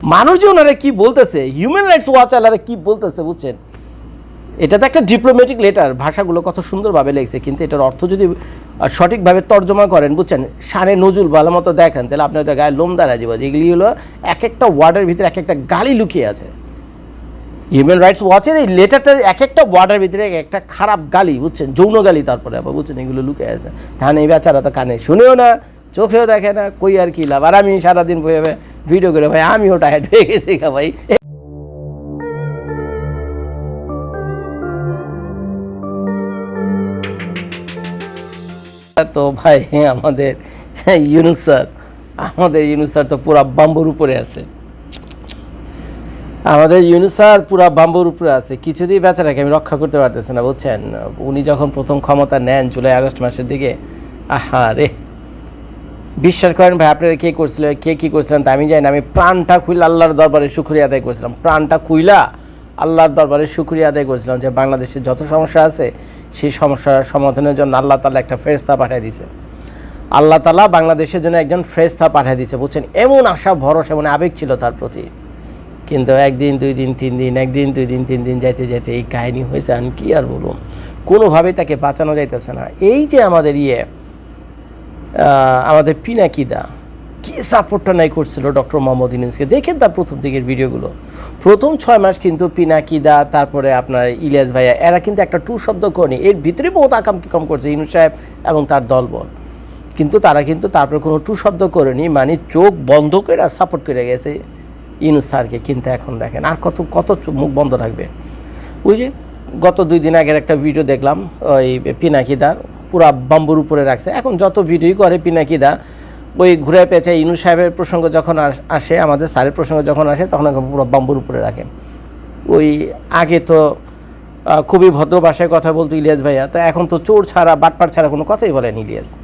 মানুষ আরে কি বলতেছে? হিউম্যান রাইটস ওয়াচ আলারা কি বলতেছে বুঝছেন? এটা তো একটা ডিপ্লোম্যাটিক লেটার ভাষাগুলো কত সুন্দরভাবে লেগছে কিন্তু এটার অর্থ যদি সঠিকভাবে তর্জমা করেন, বুঝছেন? সানে নজুল ভালো মতো দেখেন, তাহলে আপনার তো গায়ে লোম দাঁড়া যাবে। এগুলি হলো এক একটা ওয়ার্ডের ভিতরে এক একটা গালি লুকিয়ে আছে। হিউম্যান রাইটস ওয়াচের এই লেটারটার এক একটা ওয়ার্ডের ভিতরে এক একটা খারাপ গালি, বুঝছেন? যৌন গালি তারপরে আবার, বুঝছেন? এগুলো লুকিয়ে আছে। ধান এই বেচারা তো কানে শুনেও না। চোখেও দেখে না, কই আর কি লাভ? আর আমি সারাদিন বয়ে ভিডিও করে ভাই, আমিও টায়ার্ড হয়ে গেছি ভাই। তো ভাই আমাদের ইউনুস স্যার, আমাদের ইউনুস স্যার তো পুরা বাম্বুর উপরে আছে। আমাদের ইউনুস স্যার পুরা বাম্বুর উপরে আছে, কিছুতেই বেচারাকে আমি রক্ষা করতে পারতেছি না, বুঝছেন? উনি যখন প্রথম ক্ষমতা নেন জুলাই আগস্ট মাসের দিকে, আহা রে। বিশ্বাস করেন ভাই, আপনারা কে করছিল, কে কী করছিলেন তা আমি জানি না। আমি প্রাণটা খুইলা আল্লাহর দরবারে শুক্রিয়া আদায় করেছিলাম। প্রাণটা খুইলা আল্লাহর দরবারে শুক্রিয়া আদায় করেছিলাম যে বাংলাদেশের যত সমস্যা আছে, সেই সমস্যার সমাধানের জন্য আল্লাহ তালা একটা ফেরস্তা পাঠিয়ে দিয়েছে। আল্লাহ তালা বাংলাদেশের জন্য একজন ফেরস্তা পাঠিয়ে দিয়েছে, বুঝছেন? এমন আশা, ভরসা, এমন আবেগ ছিল তার প্রতি। কিন্তু একদিন, দুই দিন, তিন দিন, একদিন, দুই দিন, তিন দিন যাইতে যাইতে এই কাহিনী হয়েছে, আমি কি আর বলব? কোনোভাবেই তাকে বাঁচানো যাইতেছে না। এই যে আমাদের ইয়ে আমাদের পিনাকিদা কি সাপোর্টটা নাই করছিল ডক্টর মোহাম্মদ ইউনুসকে? দেখেন তার প্রথম দিকের ভিডিওগুলো। প্রথম ছয় মাস কিন্তু পিনাকিদা তারপরে আপনার ইলিয়াস ভাইয়া, এরা কিন্তু একটা টু শব্দ করেনি। এর ভিতরে বহুত আকাম কিকম করছে ইউনুস সাহেব এবং তার দলবল। কিন্তু তারা কিন্তু তারপরে কোনো টু শব্দ করেনি মানে চোখ বন্ধ করে সাপোর্ট করে গেছে ইউনুস স্যারকে। কিন্তু এখন দেখেন আর কত কত মুখ বন্ধ রাখবে ওই যে গত দুই দিন আগের একটা ভিডিও দেখলাম, ওই পিনাকিদার পুরা বাম্বুর উপরে রাখছে। এখন যত ভিডিও করে পিনাকিদা ওই ঘুরে পেঁচে ইনু সাহেবের প্রসঙ্গ যখন আসে আমাদের স্যারের প্রসঙ্গ যখন আসে তখন পুরো বাম্বুর উপরে রাখে ওই আগে তো খুবই ভদ্র ভাষায় কথা বলতো ইলিয়াস ভাইয়া তো এখন তো চোর ছাড়া বাটপার ছাড়া কোনো কথাই বলেন ইলিয়াস।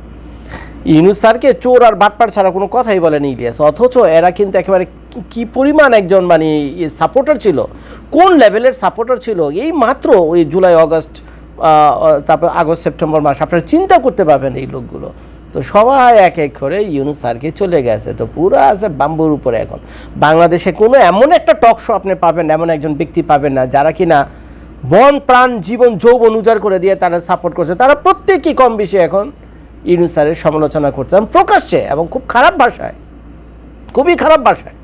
ইউনুস স্যারকে চোর আর বাটপার ছাড়া কোনো কথাই বলেনি ইলিয়াস অথচ এরা কিন্তু একেবারে কি- পরিমাণ একজন মানে সাপোর্টার ছিল। কোন লেভেলের সাপোর্টার ছিল? এই মাত্র ওই জুলাই আহ, তারপর আগস্ট, সেপ্টেম্বর মাস, আপনারা চিন্তা করতে পারবেন এই লোকগুলো। তো সবাই এক এক করে ইউনুস স্যারকে চলে গেছে। তো পুরো আছে বাম্বুর উপরে এখন। বাংলাদেশে কোনো এমন একটা টক শো আপনি পাবেন, এমন একজন ব্যক্তি পাবেন না, যারা কিনা বন প্রাণ, জীবন, যৌবন উজাড় করে দিয়ে তারা সাপোর্ট করছে। তারা প্রত্যেকেই কম বেশি এখন ইউনুস স্যারের সমালোচনা করতাম প্রকাশ্যে এবং খুব খারাপ ভাষায়, খুবই খারাপ ভাষায়।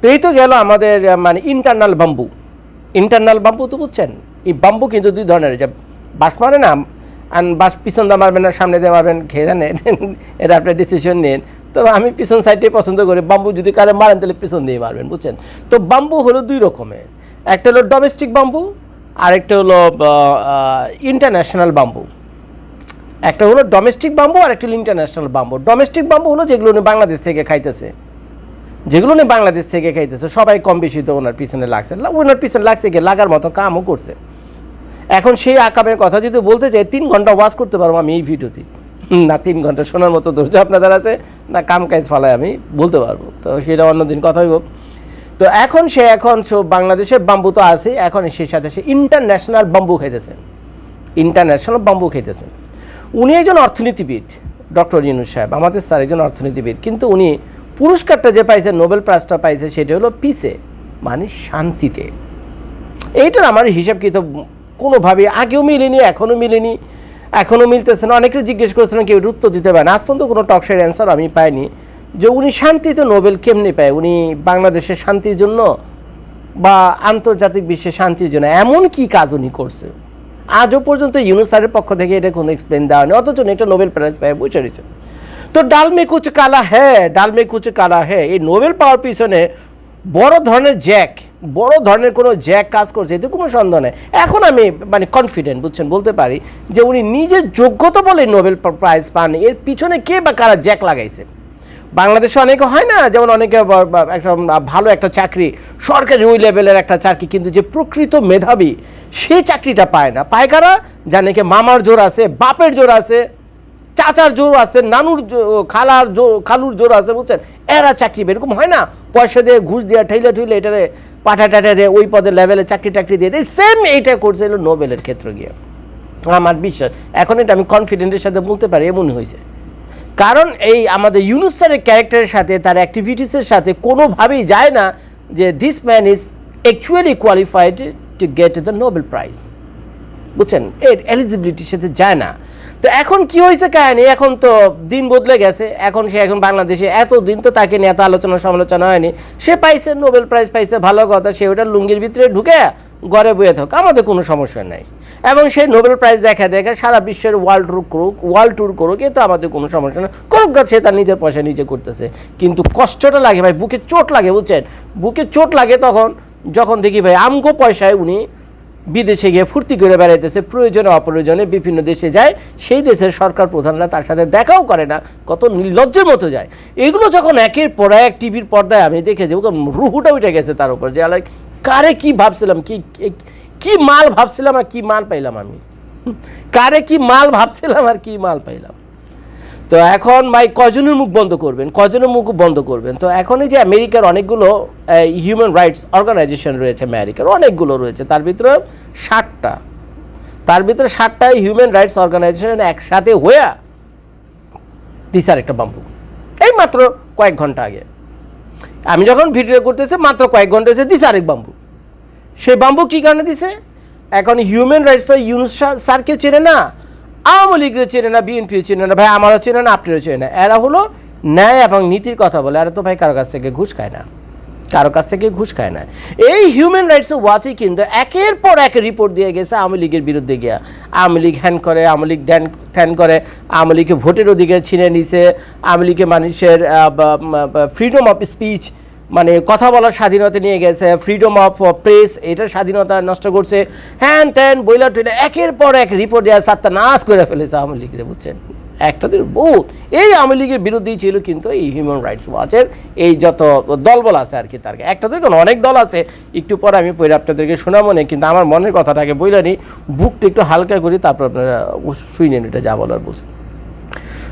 তো এই তো গেল আমাদের মানে ইন্টারনাল বাম্বু ইন্টারনাল বাম্বু তো বুঝছেন? এই বাম্বু কিন্তু দুই ধরনের, যে বাস মারে না, আন বাস পিছন দিয়ে মারবেন না, সামনে দিয়ে মারবেন খেয়ে জানেন এটা আপনার ডিসিশন নিন। তো আমি পিছন সাইডটাই পছন্দ করি। বাম্বু যদি কারে মারেন, তাহলে পিছন দিয়ে মারবেন, বুঝছেন? তো বাম্বু হলো দুই রকমের। একটা হলো ডোমেস্টিক বাম্বু আর একটা হলো ইন্টারন্যাশনাল বাম্বু একটা হলো ডোমেস্টিক বাম্বু আর একটা হলো ইন্টারন্যাশনাল বাম্বু ডোমেস্টিক বাম্বু হলো যেগুলো উনি বাংলাদেশ থেকে খাইতেছে। যেগুলো উনি বাংলাদেশ থেকে খাইতেছে। সবাই কম বেশি তো ওনার পিছনে লাগছে। ওনার পিছনে লাগছে গিয়ে লাগার মতো কামও করছে। এখন সেই আকামের কথা যদি বলতে চাই, তিন ঘণ্টা ওয়াজ করতে পারব আমি এই ভিডিওতে। না, তিন ঘণ্টা শোনার মতো ধৈর্য আপনাদের আছে, না, কাম কাজ ফালায় আমি বলতে পারব। তো সেটা অন্যদিন কথা হইব। তো এখন সে, এখন বাংলাদেশের বাম্বু তো আছে, এখন সেই সাথে সে ইন্টারন্যাশনাল বাম্বু খাইতেছেন ইন্টারন্যাশনাল বাম্বু খাইতেছেন উনি একজন অর্থনীতিবিদ, ডক্টর ইউনুস সাহেব, আমাদের স্যার একজন অর্থনীতিবিদ, কিন্তু উনি পুরস্কারটা যে পাইছে, নোবেল প্রাইজটা পাইছে, সেটা হলো পিসে মানে শান্তিতে। এইটার আমার হিসাব কিতাব কোনোভাবে আগেও মিলেনি, এখনও মিলেনি, এখনও মিলতেছে না। অনেকে জিজ্ঞেস করেছিলেন কেউ উত্তর দিতে পারে না। আজ পর্যন্ত কোনো টকশের অ্যান্সার আমি পাইনি। যে উনি শান্তিতে নোবেল কেমনে পায়? উনি বাংলাদেশের শান্তির জন্য বা আন্তর্জাতিক বিশ্বে শান্তির জন্য এমন কি কাজ উনি করছে? আজও পর্যন্ত ইউনুস স্যারের পক্ষ থেকে এটা কোনো এক্সপ্লেন দেওয়া হয়নি। অথচ একটা নোবেল প্রাইজ পায় বসে রয়েছে তো ডাল মে কুচ কালা হ্যাঁ ডাল মে কুচ কালা হ্যাঁ এই নোবেল পাওয়ার পিছনে বড় ধরনের জ্যাক, বড় ধরনের কোনো জ্যাক কাজ করছে, এতে কোনো সন্দেহ নেই। এখন আমি মানে কনফিডেন্ট বুঝছেন, বলতে পারি যে উনি নিজের যোগ্যতা বলে নোবেল প্রাইজ পান, এর পিছনে কে বা কারা জ্যাক লাগাইছে? বাংলাদেশে অনেকে হয় না, যেমন অনেকে একটা ভালো একটা চাকরি, সরকারি ওই লেভেলের একটা চাকরি, কিন্তু যে প্রকৃত মেধাবী, সে চাকরিটা পায় না। পায় কারা? জানে কি মামার জোর আছে, বাপের জোর আছে চাচার জোর আছে, নানুর খালার জোর খালুর জোর আছে, বুঝছেন? এরা চাকরি। এরকম হয় না? পয়সা দিয়ে ঘুষ দিয়ে ঠেলে ঠুলে এটারে পাঠা টাটা দিয়ে ওই পদের লেভেলে চাকরি টাকরি দিয়ে দেয়। সেম এইটা করছে হলো নোবেলের ক্ষেত্রে গিয়ে। আমার বিশ্বাস, এখন এটা আমি কনফিডেন্টের সাথে বলতে পারি, এমনই হয়েছে। কারণ এই আমাদের ইউনুস স্যারের ক্যারেক্টারের সাথে, তার অ্যাক্টিভিটিসের সাথে কোনোভাবেই যায় না যে this man is actually qualified to get the Nobel prize বুঝছেন? এর এলিজিবিলিটির সাথে যায় না। তো এখন কি হয়েছে কাহিনী? এখন তো দিন বদলে গেছে। এখন সে এখন বাংলাদেশে এত দিন তো তাকে নিয়ে এত আলোচনা সমালোচনা হয়নি। সে পাইছে, নোবেল প্রাইজ পাইছে, ভালো কথা, সে ওটা লুঙ্গির ভিতরে ঢুকে ঘরে বয়ে থাক আমাদের কোনো সমস্যা নাই। এবং সেই নোবেল প্রাইজ দেখা দেখা সারা বিশ্বের ওয়ার্ল্ড ট্যুর করুক ওয়ার্ল্ড ট্যুর করুক, এ তো আমাদের কোনো সমস্যা নেই। করুক সে তার নিজের পয়সা নিজে করতেছে। কিন্তু কষ্টটা লাগে ভাই, বুকে চোট লাগে, বুঝছেন? বুকে চোট লাগে তখন, যখন দেখি ভাই, আমগো পয়সায় উনি বিদেশে গিয়ে ফুর্তি করে বেড়াইতেছে, প্রয়োজনে অপ্রয়োজনে বিভিন্ন দেশে যায়, সেই দেশের সরকার প্রধানরা তার সাথে দেখাও করে না, কত নির্লজ্জের মতো যায়। এগুলো যখন একের পর এক টিভির পর্দায় আমি দেখেছি ওকে রুহুটা উঠে গেছে তার উপর, যে আলাই কারে কি ভাবছিলাম, কি- কি মাল ভাবছিলাম আর কি মাল পাইলাম আমি? কারে কি মাল ভাবছিলাম আর কি মাল পাইলাম? তো এখন ভাই কজনের মুখ বন্ধ করবেন? কজনের মুখ বন্ধ করবেন? তো এখন এই যে আমেরিকার অনেকগুলো হিউম্যান রাইটস অর্গানাইজেশন রয়েছে আমেরিকার, অনেকগুলো রয়েছে। তার ভিতরে ষাটটা তার ভিতরে ষাটটা হিউম্যান রাইটস অর্গানাইজেশন একসাথে হইয়া দিছে আর একটা বাম্বু এই মাত্র কয়েক ঘণ্টা আগে। আমি যখন ভিডিও করতেছি, মাত্র কয়েক ঘণ্টা হয়েছে দিছে আরেক বাম্বু সে বাম্বু কী কারণে দিছে? এখন হিউম্যান রাইটস ইউনুস স্যার- স্যারকে চেনে না আওয়ামী লীগের চেনে না বিএনপিও চেনে না, ভাই আমারও চেনে না আপনারও চেনে না। এরা হলো ন্যায় এবং নীতির কথা বলে। এরা তো ভাই কারও কাছ থেকে ঘুষ খায় না। কারও কাছ থেকে ঘুষ খায় না। এই হিউম্যান রাইটস ওয়াচই কিন্তু একের পর এক রিপোর্ট দিয়ে গেছে আওয়ামী লীগের বিরুদ্ধে গিয়া। আওয়ামী লীগ হ্যান করে, আওয়ামী লীগ ধ্যান ধ্যান করে। আওয়ামী লীগকে ভোটের অধিকার ছিনে নিছে। আওয়ামী লীগের মানুষের ফ্রিডম অফ স্পিচ মানে কথা বলার স্বাধীনতা নিয়ে গেছে ফ্রিডম অফ প্রেস এটার স্বাধীনতা নষ্ট করছে। হ্যান ত্যান, বইলা টইলা, একের পর এক রিপোর্ট দেওয়া সাতটা নাশ করে ফেলেছে আওয়ামী লীগের বুঝছেন? একটা দিন বহুত। এই আওয়ামী লীগের বিরুদ্ধেই ছিল কিন্তু এই হিউম্যান রাইটস ওয়াচের এই যত দলবল আছে আর কি তার একটা তো কেন অনেক দল আছে। একটু পরে আমি পড়ে আপনাদেরকে শোনাবো না কিন্তু আমার মনের কথাটাকে বইলা নি বুকটা একটু হালকা করি, তারপর আপনারা শুই নেন, এটা যা বলার বলছেন।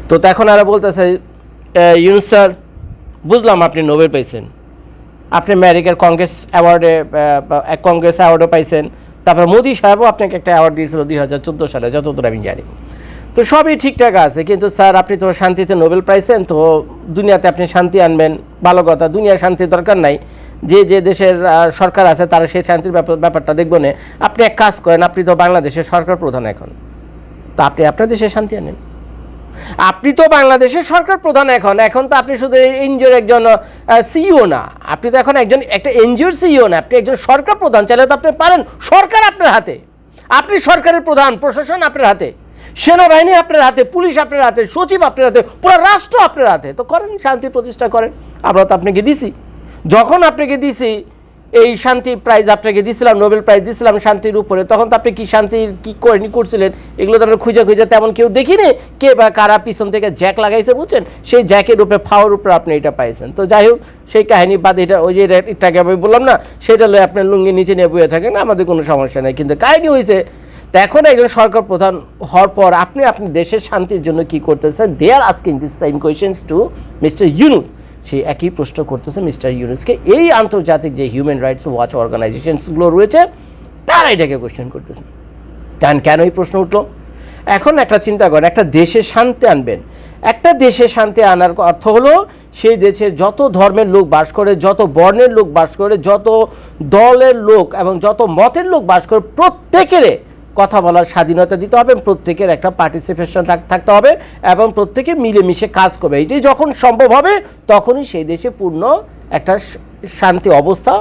তো তখন এরা বলতেছে ইউনুস স্যার, বুঝলাম আপনি নোবেল পাইছেন আপনি আমেরিকার কংগ্রেস অ্যাওয়ার্ডে এক কংগ্রেস অ্যাওয়ার্ডও পাইছেন। তারপর মোদি সাহেবও আপনাকে একটা অ্যাওয়ার্ড দিয়েছিল দুই হাজার চোদ্দ সালে, যতদূর আমি জানি। তো সবই ঠিকঠাক আছে, কিন্তু স্যার, আপনি তো শান্তিতে নোবেল পাইছেন, তো দুনিয়াতে আপনি শান্তি আনবেন, ভালো কথা, দুনিয়ার শান্তির দরকার নাই। যে যে দেশের সরকার আছে, তারা সেই শান্তির ব্যাপারটা দেখব না। আপনি এক কাজ করেন, আপনি তো বাংলাদেশের সরকার প্রধান এখন। তো আপনি আপনার দেশে শান্তি আনেন। আপনি তো বাংলাদেশের সরকার প্রধান এখন। এখন তো আপনি শুধু এনজিওর একজন সিইও না। আপনি তো এখন একজন, একটা এনজিওর সিইও না। আপনি একজন সরকার প্রধান, চাইলে তো আপনি পারেন সরকার আপনার হাতে। আপনি সরকারের প্রধান, প্রশাসন আপনার হাতে। সেনাবাহিনী আপনার হাতে, পুলিশ আপনার হাতে, সচিব আপনার হাতে, পুরো রাষ্ট্র আপনার হাতে। তো করেন, শান্তি প্রতিষ্ঠা করেন। আমরা তো আপনাকে দিছি। যখন আপনাকে দিছি এই শান্তি প্রাইজ আপনাকে দিছিলাম নোবেল প্রাইজ দিছিলাম শান্তির উপরে। তখন তো আপনি কি শান্তির কি করেনি করছিলেন? এগুলো তো আমরা খুঁজে খুঁজে তেমন কেউ দেখিনি। কে বা কারা পিছন থেকে জ্যাক লাগাইছে, বুঝছেন? সেই জ্যাকের উপরে ফাওয়ার উপরে আপনি এটা পাইছেন। তো যাই হোক, সেই কাহিনী বাদ এটা, ওই যে এটাকে আমি বললাম না, সেটা লয়ে আপনার লুঙ্গি নিচে নিয়ে বয়ে থাকেন, আমাদের কোনো সমস্যা নেই। কিন্তু কাহিনী হয়েছে তো এখন একজন সরকার প্রধান হওয়ার পর আপনি আপনি দেশের শান্তির জন্য কি করতেছেন? They are asking this same questions to mister Yunus সে একই প্রশ্ন করতেছে মিস্টার ইউনুসকে। এই আন্তর্জাতিক যে হিউম্যান রাইটস ওয়াচ অর্গানাইজেশনসগুলো রয়েছে তারা এটাকে কোয়েশ্চেন করতেছে। কেন কেন এই প্রশ্ন উঠল? এখন একটা চিন্তা করেন, একটা দেশে শান্তি আনবেন। একটা দেশে শান্তি আনার অর্থ হলো সেই দেশে যত ধর্মের লোক বাস করে, যত বর্ণের লোক বাস করে, যত দলের লোক এবং যত মতের লোক বাস করে, প্রত্যেকের কথা বলার স্বাধীনতা দিতে হবে প্রত্যেকের একটা পার্টিসিপেশন থাকতে হবে, এবং প্রত্যেকে মিলেমিশে কাজ করবে। এটাই যখন সম্ভব হবে, তখনই সেই দেশে পূর্ণ একটা শান্তি অবস্থা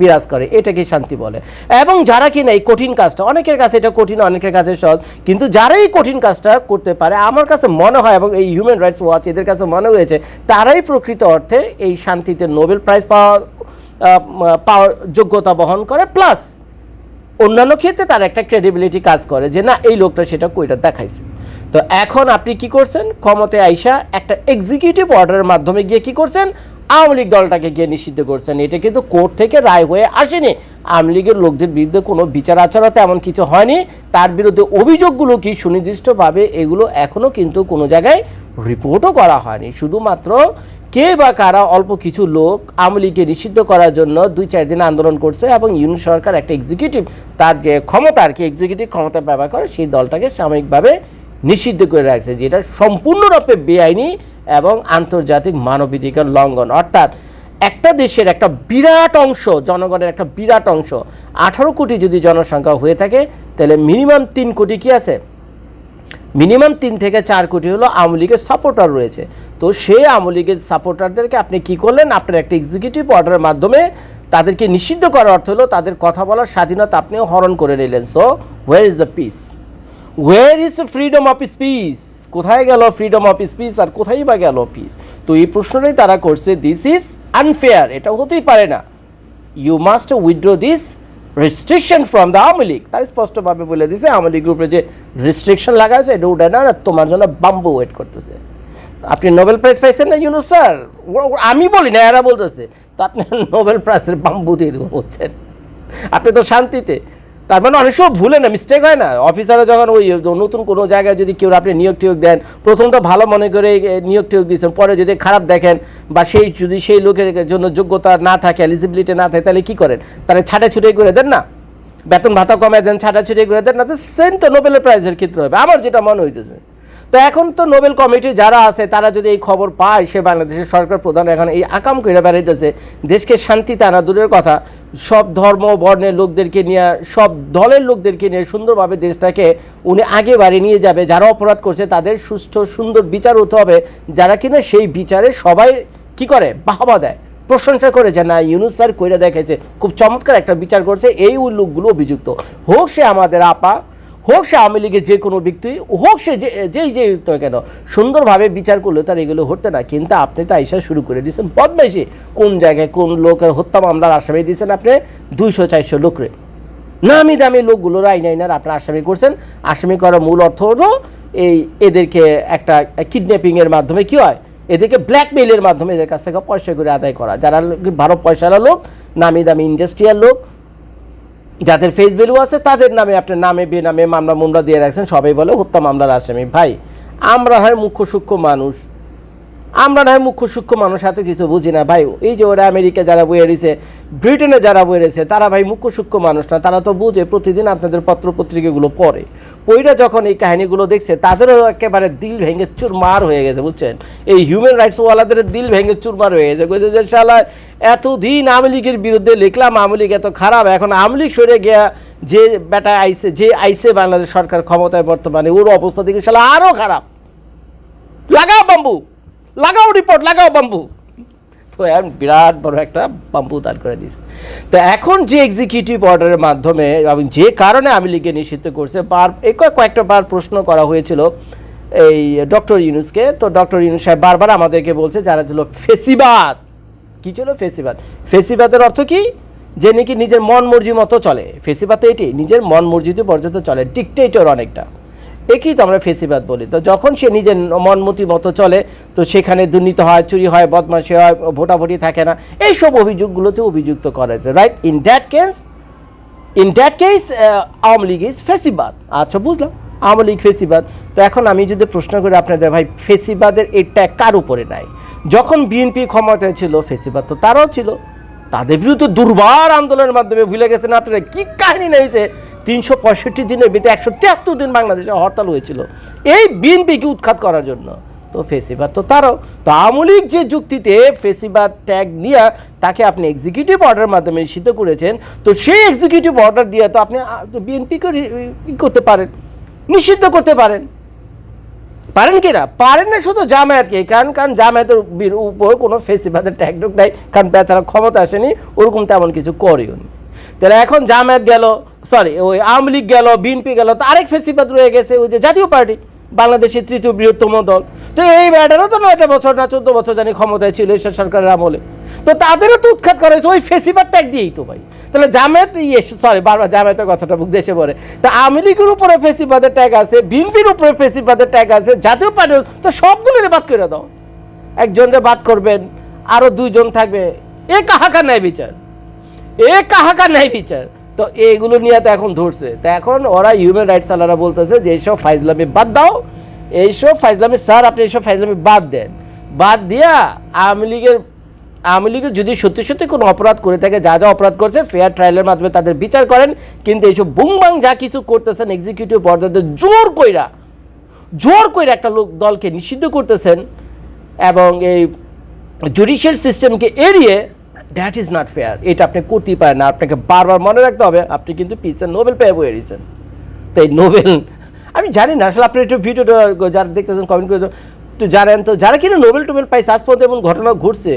বিরাজ করে। এটাকে শান্তি বলে। এবং যারা কিনা এই কঠিন কাজটা, অনেকের কাছে এটা কঠিন, অনেকের কাছে সহজ, কিন্তু যারা এই কঠিন কাজটা করতে পারে, আমার কাছে মনে হয়, এবং এই হিউম্যান রাইটস ওয়াচ এদের কাছে মনে হয়েছে, তারাই প্রকৃত অর্থে এই শান্তিতে নোবেল প্রাইজ পাওয়া পাওয়ার যোগ্যতা বহন করে প্লাস অন্যান্য ক্ষেত্রে তার একটা ক্রেডিবিলিটি কাজ করে যে, না, এই লোকটা সেটা কইটা দেখাইছে। তো এখন আপনি কি করছেন? ক্ষমতায় আইসা একটা এক্সিকিউটিভ অর্ডারের মাধ্যমে গিয়ে কি করছেন? আওয়ামী লীগ দলটাকে গিয়ে নিষিদ্ধ করছেন। এটা কিন্তু কোর্ট থেকে রায় হয়ে আসেনি। আওয়ামী লীগের লোকদের বিরুদ্ধে কোনো বিচার আচারতে এমন কিছু হয়নি। তার বিরুদ্ধে অভিযোগগুলো কি সুনির্দিষ্টভাবে এগুলো এখনও কিন্তু কোনো জায়গায় রিপোর্টও করা হয়নি। শুধুমাত্র কে বা কারা অল্প কিছু লোক আওয়ামী লীগকে নিষিদ্ধ করার জন্য দুই চার দিন আন্দোলন করছে এবং ইউনিট সরকার একটা এক্সিকিউটিভ তার যে ক্ষমতা আর কি এক্সিকিউটিভ ক্ষমতা ব্যবহার করে, সেই দলটাকে সাময়িকভাবে নিষিদ্ধ করে রাখছে, যেটা সম্পূর্ণরূপে বেআইনি এবং আন্তর্জাতিক মানবাধিকার লঙ্ঘন। অর্থাৎ একটা দেশের একটা বিরাট অংশ, জনগণের একটা বিরাট অংশ, আঠারো কোটি যদি জনসংখ্যা হয়ে থাকে, তাহলে মিনিমাম তিন কোটি কি আছে? মিনিমাম তিন থেকে চার কোটি হলো আওয়ামী লীগের সাপোর্টার রয়েছে। তো সেই আওয়ামী লীগের সাপোর্টারদেরকে আপনি কি করলেন? আপনার একটা এক্সিকিউটিভ অর্ডারের মাধ্যমে তাদেরকে নিষিদ্ধ করার অর্থ হলো তাদের কথা বলার স্বাধীনতা আপনিও হরণ করে নিলেন। So war is the peace war is the freedom of speech কোথায় গেল ফ্রিডম অফ স্পিচ আর কোথায় বা গেল পিস তো এই প্রশ্নটাই তারা করছে দিস ইজ আনফেয়ার এটা হতেই পারে না। You must withdraw this restriction from the Awami League তার স্পষ্টভাবে বলে দিছে আওয়ামী লীগ গ্রুপে যে রেস্ট্রিকশন লাগা আছে এটা উঠে না তোমার জন্য বাম্বু ওয়েট করতেছে। আপনি নোবেল প্রাইজ পাইছেন না ইউনুস স্যার আমি বলি না, এরা বলতেছে। তো আপনি নোবেল প্রাইজের বাম্বু দিয়ে দেবো বলছেন। আপনি তো শান্তিতে তার মানে অনেক সময় ভুলে না মিস্টেক হয় না। অফিসাররা যখন ওই নতুন কোনো জায়গায় যদি কেউ আপনি নিয়োগ টিয়োগ দেন প্রথমটা ভালো মনে করে নিয়োগ টিয়োগ দিয়েছেন, পরে যদি খারাপ দেখেন বা সেই যদি সেই লোকের জন্য যোগ্যতা না থাকে এলিজিবিলিটি না থাকে, তাহলে কী করেন? তাহলে ছাটে ছুটে করে দেন না। বেতন ভাতা কমে দেন, ছাটা ছুটাই করে দেন না, তো সেম তো নোবেলের প্রাইজের ক্ষেত্রে হবে। আমার যেটা মনে হইতেছে তো এখন তো নোবেল কমিটি যারা আছে, তারা যদি এই খবর পায়, সে বাংলাদেশের সরকার প্রধান এখন এই আকাম করে বেড়াইতেছে। দেশকে শান্তিতে আনা দূরের কথা। সব ধর্ম, বর্ণের লোকদেরকে নিয়ে, সব দলের লোকদেরকে নিয়ে সুন্দরভাবে দেশটাকে উনি আগে বাড়িয়ে নিয়ে যাবে। যারা অপরাধ করছে, তাদের সুষ্ঠু, সুন্দর বিচার হতে হবে। যারা কিনা সেই বিচারে সবাই কি করে? বাহবা দেয়। প্রশংসা করে যে, না, ইউনুস স্যার কইরা দেখেছে খুব চমৎকার একটা বিচার করছে। এই লোকগুলো অভিযুক্ত। হোক সে আমাদের আপা হোক সে আওয়ামী লীগের যে কোনো ব্যক্তি, হোক সে যে, যেই তো কেন, সুন্দরভাবে বিচার করলে তার এগুলো হতে না। কিন্তু আপনি তো আইসা শুরু করে দিয়েছেন বদমাইশি। কোন জায়গায় কোন লোকের হত্যা মামলার আসামি দিয়েছেন আপনি? দুইশো, চারশো লোকরে। নামি দামি লোকগুলোর আইন আইনার আপনার আসামি করছেন। আসামি করার মূল অর্থ হলো এই এদেরকে একটা কিডন্যাপিংয়ের মাধ্যমে কি হয়? এদেরকে ব্ল্যাকমেইলের মাধ্যমে এদের কাছ থেকে পয়সা করে আদায় করা। যারা ভালো পয়সাওয়ালা লোক, নামি দামি ইন্ডাস্ট্রিয়াল লোক যাদের ফেস ভ্যালু আছে, তাদের নামে, আপনার নামে, বেনামে মামলা মুমলা দিয়ে রাখছেন, সবাই বলে হত্যা মামলার আসামি। ভাই, আমরা হয় মুখ্য সূক্ষ্ম মানুষ। আমরা নয় মুখ্য সূক্ষ্ম মানুষ, এত কিছু বুঝি না ভাই। এই যে ওরা আমেরিকা যারা বয়ে রয়েছে, ব্রিটেনে যারা বয়ে রয়েছে, তারা ভাই মুখ্য সূক্ষ্ম মানুষ না, তারা তো বুঝে প্রতিদিন আপনাদের পত্র পত্রিকাগুলো পড়ে। পইরা যখন এই কাহিনীগুলো দেখছে, তাদেরও একেবারে দিল ভেঙে চুরমার হয়ে গেছে, বুঝছেন? এই হিউম্যান রাইটস ওয়ালাদের দিল ভেঙে চুরমার হয়ে গেছে। কইছে যে শালা, এতদিন আওয়ামী লীগের বিরুদ্ধে লিখলাম, আওয়ামী লীগ এত খারাপ, এখন আওয়ামী লীগ সরে গিয়া যে বেটা আইসে যে আইসে বাংলাদেশ সরকার ক্ষমতায় বর্তমানে, ওর অবস্থা দেখে শালা আরও খারাপ। লাগাও, বাম্বু! লাগাও রিপোর্ট লাগাও বাম্বু তো এখন বিরাট বড় একটা বাম্বু দাঁড় করে দিয়েছে। তো এখন যে এক্সিকিউটিভ অর্ডারের মাধ্যমে এবং যে কারণে আমি লিগে নিষিদ্ধ করছে, বার এই কয়েকটা বার প্রশ্ন করা হয়েছিল এই ডক্টর ইউনুসকে। তো ডক্টর ইউনুস সাহেব বারবার আমাদেরকে বলছে, যারা ছিল ফেসিবাদ। কী ছিল ফেসিবাদ? ফেসিবাদের অর্থ কি? যে নাকি নিজের মন মর্জি মতো চলে। ফেসিবাদ এটি, নিজের মন মর্জিতে পর্যন্ত চলে। ডিকটেটর অনেকটা। একই তো আমরা ফেসিবাদ বলি। তো যখন সে নিজের মনমতি মতো চলে, তো সেখানে দুর্নীতি হয়, চুরি হয়, বদমাশি হয়, ভোটাভুটি থাকে না। এইসব অভিযোগগুলোতে অভিযুক্ত করা যায় right in that case in that case Awami League is ফেসিবাদ। আচ্ছা বুঝলাম। আওয়ামী লীগ ফেসিবাদ। তো এখন আমি যদি প্রশ্ন করি আপনাদের, ভাই, ফেসিবাদের এটা কার উপরে নাই? যখন বিএনপি ক্ষমতায় ছিল, ফেসিবাদ তো তারাও ছিল। তাদের বিরুদ্ধে দুর্বার আন্দোলনের মাধ্যমে ভুলে গেছেন আপনারা। কি কাহিনী নেইছে তিনশো পঁয়ষট্টি দিনের ভিতরে একশো তিয়াত্তর দিন বাংলাদেশে হরতাল হয়েছিল। এই বিএনপিকে উৎখাত করার জন্য। তো ফেসিবাদ তো তারও। তো আওয়ামী লীগ যে যুক্তিতে ফেসিবাদ ট্যাগ নিয়ে তাকে আপনি এক্সিকিউটিভ অর্ডারের মাধ্যমে নিষিদ্ধ করেছেন, তো সেই এক্সিকিউটিভ অর্ডার দিয়ে তো আপনি বিএনপিকে করতে পারেন, নিষিদ্ধ করতে পারেন। পারেন কি না? পারেন না শুধু জামায়াতকে, কারণ কারণ জামায়াতের উপর কোনো ফেসিবাদের ট্যাগ নাই, কারণ বেচারা ক্ষমতা আসেনি, ওরকম তেমন কিছু করেও নি। তাহলে এখন জামায়াত গেল সরি ওই আওয়ামী লীগ গেল বিএনপি গেল, তো আরেক ফেসিবাদ রয়ে গেছে, ওই যে জাতীয় পার্টি, বাংলাদেশের তৃতীয় বৃহত্তম দল। তো এই ব্যাটারও তো নয়টা বছর না, চোদ্দ বছর জানি ক্ষমতায় ছিল ঈশ্বর সরকারের আমলে। তো তাদেরও তো উৎখাত করা হয়েছে, ওই ফেসিবাদ ট্যাগ দিয়েই তো ভাই। তাহলে জামায়াত ইয়ে সরি বারবার জামায়াতের কথাটা বুক দেশে পড়ে। তা আওয়ামী লীগের উপরে ফেসিবাদের ট্যাগ আছে বিএনপির উপরে ফেসিবাদের ট্যাগ আছে, জাতীয় পার্টি, তো সবগুলোরে বাদ করে দাও। একজনকে বাদ করবেন আরও দুইজন থাকবে, এ কাহাকার ন্যায় বিচার? এ কাহাকার ন্যায় বিচার? তো এইগুলো নিয়ে তো এখন ধরছে। তো এখন ওরা হিউম্যান রাইটস আলারা বলতেছে যে এইসব ফাইজলামি বাদ দাও। এইসব ফাইজলামি স্যার, আপনি এইসব ফাইজলামি বাদ দেন। বাদ দিয়া আওয়ামী লীগের আওয়ামী লীগের যদি সত্যি সত্যি কোনো অপরাধ করে থাকে, যা যা অপরাধ করছে ফেয়ার ট্রায়ালের মাধ্যমে তাদের বিচার করেন। কিন্তু এইসব বুংবাং যা কিছু করতেছেন এক্সিকিউটিভ পর্যায়ে জোর কইরা জোর কইরা একটা লোক দলকে নিষিদ্ধ করতেছেন এবং এই জুডিশিয়াল সিস্টেমকে এড়িয়ে দ্যাট ইজ নট ফেয়ার এটা আপনি করতেই পারেন না। আপনাকে বারবার মনে রাখতে হবে, আপনি কিন্তু পিসের নোবেল পেয়ে বয়ে দিয়েছেন তো এই নোবেল, আমি জানি না, আসলে আপনি একটু ভিডিওটা যারা দেখতেছেন কমেন্ট করে তো জানেন তো, যারা কিনা নোবেল টোবেল পাইছে আজ পর্যন্ত এমন ঘটনা ঘটছে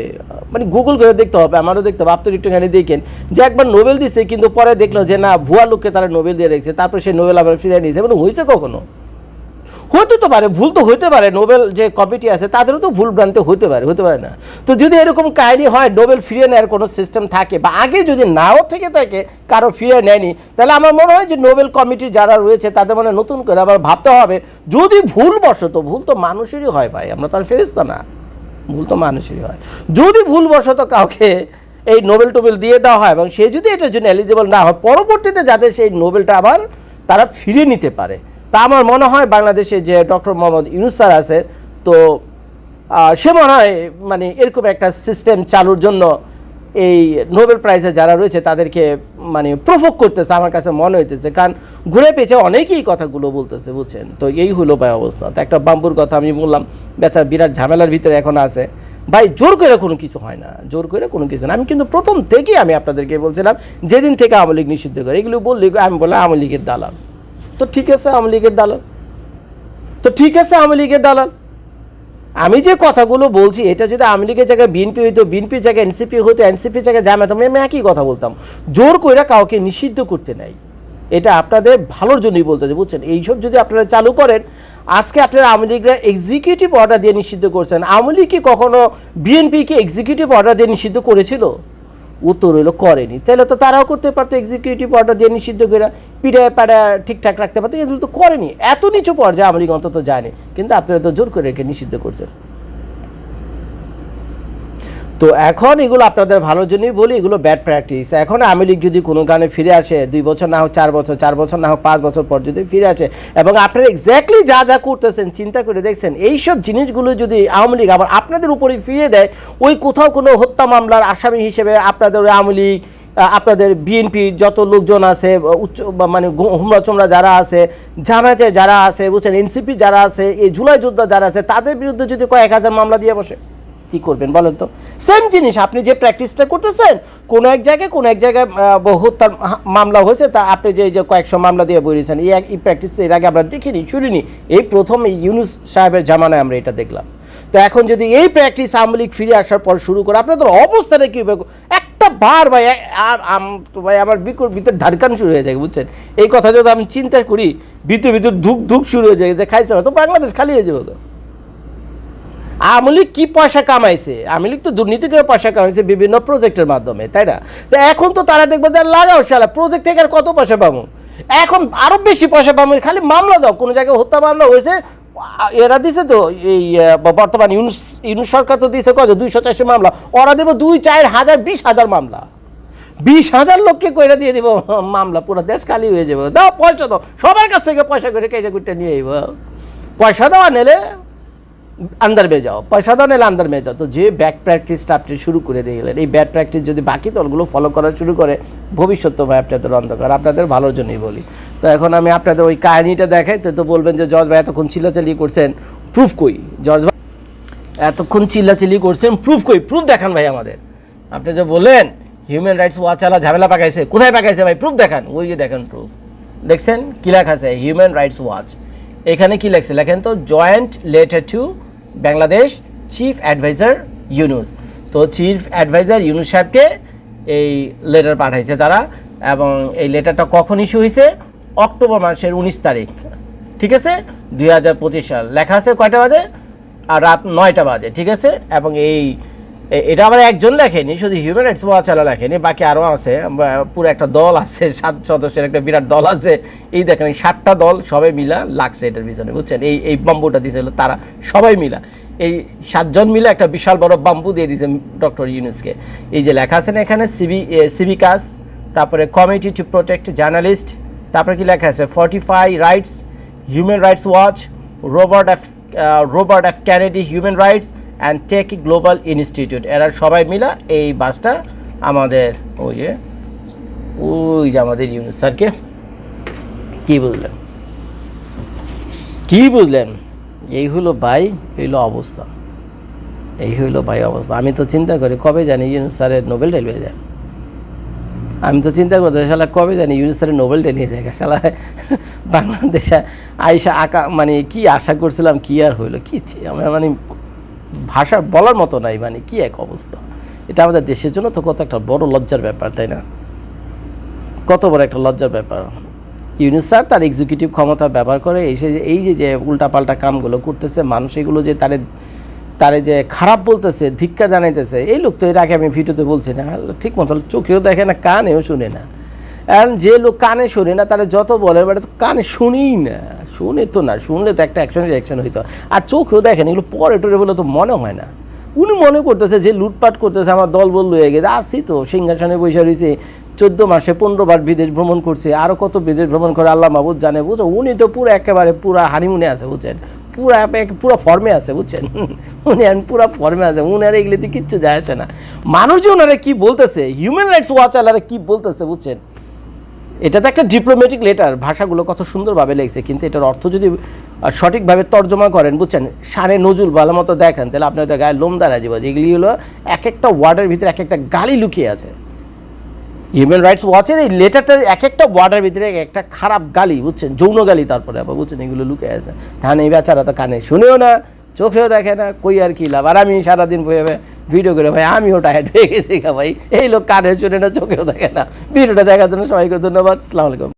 মানে গুগল করে দেখতে হবে, আমারও দেখতে হবে, আপনি একটুখানি দেখেন। যে একবার নোবেল দিচ্ছে কিন্তু পরে দেখল যে না, ভুয়া লোককে তারা নোবেল দিয়ে রেখেছে, তারপরে সেই নোবেল আবার ফিরিয়ে নিয়েছে মানে হয়েছে কখনো? হতে তো পারে, ভুল তো হতে পারে, নোবেল যে কমিটি আছে, তাদেরও তো ভুল ভ্রান্তি হতে পারে হতে পারে না। তো যদি এরকম কাহিনী হয়, নোবেল ফিরিয়ে নেওয়ার কোনো সিস্টেম থাকে, বা আগে যদি নাও থেকে থাকে, কারও ফিরিয়ে নেয়নি, তাহলে আমার মনে হয় যে নোবেল কমিটি যারা রয়েছে, তাদের মানে নতুন করে আবার ভাবতে হবে, যদি ভুল বশত ভুল তো মানুষেরই হয় ভাই, আমরা তো আর ফেরিস্তা না, ভুল তো মানুষেরই হয়। যদি ভুলবশত কাউকে এই নোবেল টোবেল দিয়ে দেওয়া হয়, এবং সে যদি এটার জন্য এলিজিবল না হয়, পরবর্তীতে যাতে সেই নোবেলটা আবার তারা ফিরিয়ে নিতে পারে তা আমার মনে হয় বাংলাদেশে যে ডক্টর মোহাম্মদ ইউনুস স্যার আছে, তো সে মনে হয় মানে এরকম একটা সিস্টেম চালুর জন্য এই নোবেল প্রাইজে যারা রয়েছে তাদেরকে মানে প্রভোগ করতেছে আমার কাছে মনে হইতেছে। কারণ ঘুরে পেছে অনেকেই কথাগুলো বলতেছে, বুঝছেন? তো এই হলো ভাই অবস্থা। তো একটা বাম্বুর কথা আমি বললাম, বেচার বিরাট ঝামেলার ভিতরে এখন আছে। ভাই, জোর করে কোনো কিছু হয় না, জোর করে কোনো কিছু না। আমি কিন্তু প্রথম থেকেই আমি আপনাদেরকে বলছিলাম, যেদিন থেকে আওয়ামী লীগ নিষিদ্ধ করে, এগুলো বললি আমি বললাম আওয়ামী লীগের দালাল। তো ঠিক আছে, আওয়ামী লীগের দালাল। তো ঠিক আছে, আওয়ামী লীগের দালাল। আমি যে কথাগুলো বলছি, এটা যদি আওয়ামী লীগের জায়গায় বিএনপি হইতো, বিএনপির জায়গায় এনসিপি হতো এনসিপির জায়গায় জামাত আমি একই কথা বলতাম। জোর কইরা কাউকে নিষিদ্ধ করতে নাই। এটা আপনাদের ভালোর জন্যই বলতে বলতেছে বুঝছেন? এইসব যদি আপনারা চালু করেন, আজকে আপনারা আওয়ামী লীগরা এক্সিকিউটিভ অর্ডার দিয়ে নিষিদ্ধ করছেন। আওয়ামী লীগ কি কখনো বিএনপিকে এক্সিকিউটিভ অর্ডার দিয়ে নিষিদ্ধ করেছিল? উত্তর হইল করেনি। তাহলে তো তারাও করতে পারতো এক্সিকিউটিভ অর্ডার দিয়ে নিষিদ্ধ করে পিড়ায় পাড়া ঠিকঠাক রাখতে পারতো এগুলো তো করেনি। এত নিচু পর্যায়ে আমেরিকা অন্তত যায়নি কিন্তু আপনারা তো জোর করে রেখে নিষিদ্ধ করছেন। তো এখন এগুলো আপনাদের ভালোর জন্যই বলি, এগুলো ব্যাড প্র্যাকটিস এখন আওয়ামী লীগ যদি কোনো গানে ফিরে আসে, দুই বছর না হোক, চার বছর চার বছর না হোক, পাঁচ বছর পর যদি ফিরে আসে, এবং আপনারা এক্স্যাক্টলি যা যা করতেছেন, চিন্তা করে দেখছেন, এইসব জিনিসগুলো যদি আওয়ামী লীগ আবার আপনাদের উপরে ফিরিয়ে দেয়, ওই কোথাও কোনো হত্যা মামলার আসামি হিসেবে আপনাদের আওয়ামী লীগ আপনাদের বিএনপি যত লোকজন আছে, উচ্চ মানে হুমরা চোমরা যারা আছে, জামায়াতে যারা আছে, বুঝছেন এনসিপি যারা আছে, এই জুলাই যোদ্ধা যারা আছে, তাদের বিরুদ্ধে যদি কয়েক হাজার মামলা দিয়ে বসে। কি করবেন বলেন তো? সেম জিনিস আপনি যে প্র্যাকটিসটা করতেছেন কোনো এক জায়গায় কোনো এক জায়গায় আহ, হত্যার হা- মামলা হয়েছে তা আপনি যে যে কয়েকশো মামলা দিয়ে বলেছেন এই এই প্র্যাকটিস এর আগে আমরা দেখিনি শুনিনি। এই প্রথম এই ইউনুস সাহেবের জামানায় আমরা এটা দেখলাম। তো এখন যদি এই প্র্যাকটিস আওয়ামী লীগ ফিরে আসার পর শুরু করে আপনাদের অবস্থাটা কী হবে? একটা বার ভাই ভাই আমার বিকুর ভিতর ধারকান শুরু হয়ে যায় বুঝছেন? এই কথা যদি আমি চিন্তা করি ভিতর ভিতর ধুক ধুক শুরু হয়ে যায় যে খাইছে তো বাংলাদেশ খালি হয়ে যাবে। আওয়ামী লীগ কী পয়সা কামাইছে? আওয়ামী লীগ তো দুর্নীতি করে পয়সা কামাইছে বিভিন্ন প্রজেক্টের মাধ্যমে, তাই না? তো এখন তো তারা দেখবে যে লাগাও শালা প্রজেক্ট থেকে আর কত পয়সা পাবো? এখন আরও বেশি পয়সা পাবো খালি মামলা দাও, কোনো জায়গায় হত্যা মামলা হয়েছে, এরা দিছে তো, এই বর্তমান ইউনুস ইউনুস সরকার তো দিয়েছে কত, দুইশো চারশো মামলা, ওরা দেবো দুই, চার হাজার, বিশ হাজার মামলা। বিশ হাজার লোককে কইরা দিয়ে দিব, মামলা পুরো দেশ খালি হয়ে যাবে। দাও, পয়সা দাও, সবার কাছ থেকে পয়সা করে কেটে কুটে নিয়ে আইব। পয়সা দেওয়া নেলে আন্দার মে যাও, পয়সা দাও, নাহলে আন্দার মে যাও। তো যে ব্যাক প্র্যাকটিসটা আপনি শুরু করে দিয়ে গেলেন, এই ব্যাড প্র্যাকটিস যদি বাকি দলগুলো ফলো করা শুরু করে, ভবিষ্যৎ তো ভাই আপনাদের অন্ধকার, আপনাদের ভালোর জন্যই বলি। তো এখন আমি আপনাদের ওই কাহিনিটা দেখাই, তো তো বলবেন যে জজ ভাই এতক্ষণ চিল্লাচালি করছেন প্রুফ কই? জজ ভাই এতক্ষণ চিল্লাচিল্লি করছেন প্রুফ কই? প্রুফ দেখান ভাই আমাদের। আপনি যে বললেন হিউম্যান রাইটস ওয়াচ আলা ঝামেলা পাকাইছে, কোথায় পাকাইছে ভাই? প্রুফ দেখান, ওই যে দেখেন প্রুফ দেখছেন? কি লেখা আছে? হিউম্যান রাইটস ওয়াচ এখানে কি লেখছে? লেখেন তো joint letter to Bangladesh chief adviser Yunus তো চিফ অ্যাডভাইজার ইউনুস সাহেবকে এই লেটার পাঠাইছে তারা এবং এই লেটারটা কখন ইস্যু হয়েছে অক্টোবর মাসের উনিশ তারিখ। ঠিক আছে? দুই হাজার পঁচিশ সাল। লেখা আছে কয়টা বাজে? আর রাত নয়টা বাজে। ঠিক আছে? এবং এই এটা আবার একজন লেখেনি, শুধু হিউম্যান রাইটস ওয়াচ আলা লেখেনি, বাকি আরও আছে। পুরো একটা দল আছে, সাত সদস্যের একটা বিরাট দল আছে। এই দেখেন, এই সাতটা দল সবাই মিলা লাগছে এটার পিছনে, বুঝছেন? এই এই বাম্বুটা দিয়েছিল তারা, সবাই মিলা। এই সাতজন মিলে একটা বিশাল বড় বাম্বু দিয়ে দিয়েছে ডক্টর ইউনুসকে এই যে লেখা আছে না এখানে সিবি সিভিকাস তারপরে কমিটি টু প্রোটেক্ট জার্নালিস্ট তারপরে কি লেখা আছে? Fortify rights human rights watch Robert F Robert F Kennedy human rights and tech global institute এরা সবাই মিলা এই বাসটা আমাদের ওই যে ওই যে আমাদের ইউনুস স্যারকে কী বুঝলেন? কী বুঝলেন? এই হলো ভাই, এই হলো অবস্থা। এই হইল ভাই অবস্থা। আমি তো চিন্তা করি, কবে জানি ইউনুস স্যারের নোবেল পেয়ে যায়। আমি তো চিন্তা করতে শালা, কবে জানি ইউনুস স্যারের নোবেল ডে নিয়ে যায়। শালা, বাংলাদেশে আইসা আঁকা মানে কি আশা করছিলাম, কি আর হইল কি আমার মানে ভাষা বলার মতো নাই মানে কি এক অবস্থা? এটা আমাদের দেশের জন্য তো কত একটা বড় লজ্জার ব্যাপার, তাই না? কত বড় একটা লজ্জার ব্যাপার। ইউনুস স্যার তার এক্সিকিউটিভ ক্ষমতা ব্যবহার করে এই যে এই যে যে উল্টাপাল্টা কামগুলো করতেছে, মানুষ এগুলো যে তারে তারে যে খারাপ বলতেছে ধিক্কা জানাইতেছে, এই লোক তো এর আগে আমি ভিডিওতে বলছি না, ঠিক মতো চোখেও দেখে না, কানেও শুনে না। এখন যে লোক কানে শুনে না, তারা যত বলে তো কানে শুনেই না। শুনে তো না, শুনলে তো একটা অ্যাকশন রিয়াকশন হইতো। আর চোখেও দেখেন, এগুলো পরে টরে বলে তো মনে হয় না। উনি মনে করতেছে যে লুটপাট করতেছে, আমার দল বল হয়ে গেছে। আসছি তো, সিংহাসনে বসে রয়েছে, চোদ্দ মাসে পনেরো বার বিদেশ ভ্রমণ করছে আরও কত বিদেশ ভ্রমণ করে আল্লাহ মাহবুদ জানে বুঝছ উনি তো পুরো একেবারে পুরো হানিমুনে আছে, বুঝছেন? পুরো পুরো ফর্মে আছে, বুঝছেন? উনি পুরো ফর্মে আছে, উনার এগুলিতে কিচ্ছু যায় আসে না। মানুষ যে ওনারা কী বলতেছে? হিউম্যান রাইটস ওয়াচ আলারা কী বলতেছে, বুঝছেন? এটা তো একটা ডিপ্লোম্যাটিক লেটার ভাষাগুলো কত সুন্দরভাবে লেগছে কিন্তু এটার অর্থ যদি সঠিকভাবে তর্জমা করেন, বুঝছেন? সারে নজুল ভালো মতো দেখেন, তাহলে আপনার তো গায়ে লোম দাঁড়া যাবে। এগুলি হলো এক একটা ওয়ার্ডের ভিতরে এক একটা গালি লুকিয়ে আছে। হিউম্যান রাইটস ওয়াচের এই লেটারটার এক একটা ওয়ার্ডের ভিতরে এক একটা খারাপ গালি, বুঝছেন? যৌন গালি তারপরে আবার, বুঝছেন? এগুলো লুকিয়ে আছে। ধান এই বেচারা তো কানে শুনেও না। চোখেও দেখে না, কই আর কি লাভ? আর আমি সারাদিন বইভাবে ভিডিও করে ভাই, আমিও টায়ার্ড হয়ে গেছি ভাই। এই লোক কানে শুনে না, চোখেও দেখে না। ভিডিওটা দেখার জন্য সবাইকে ধন্যবাদ। সালামালাইকুম